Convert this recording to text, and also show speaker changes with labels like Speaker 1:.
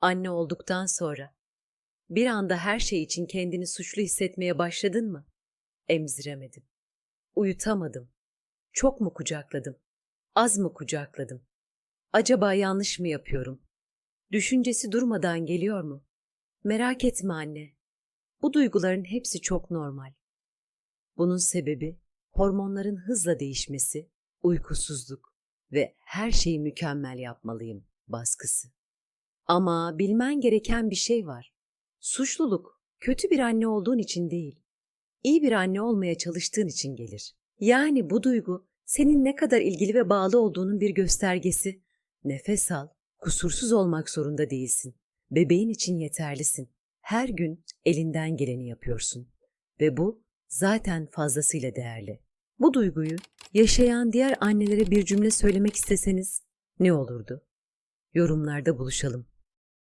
Speaker 1: Anne olduktan sonra bir anda her şey için kendini suçlu hissetmeye başladın mı? Emziremedim. Uyutamadım. Çok mu kucakladım? Az mı kucakladım? Acaba yanlış mı yapıyorum? Düşüncesi durmadan geliyor mu? Merak etme anne. Bu duyguların hepsi çok normal. Bunun sebebi hormonların hızla değişmesi, uykusuzluk ve her şeyi mükemmel yapmalıyım baskısı. Ama bilmen gereken bir şey var. Suçluluk kötü bir anne olduğun için değil, iyi bir anne olmaya çalıştığın için gelir. Yani bu duygu senin ne kadar ilgili ve bağlı olduğunun bir göstergesi. Nefes al, kusursuz olmak zorunda değilsin. Bebeğin için yeterlisin. Her gün elinden geleni yapıyorsun. Ve bu zaten fazlasıyla değerli. Bu duyguyu yaşayan diğer annelere bir cümle söylemek isteseniz ne olurdu? Yorumlarda buluşalım.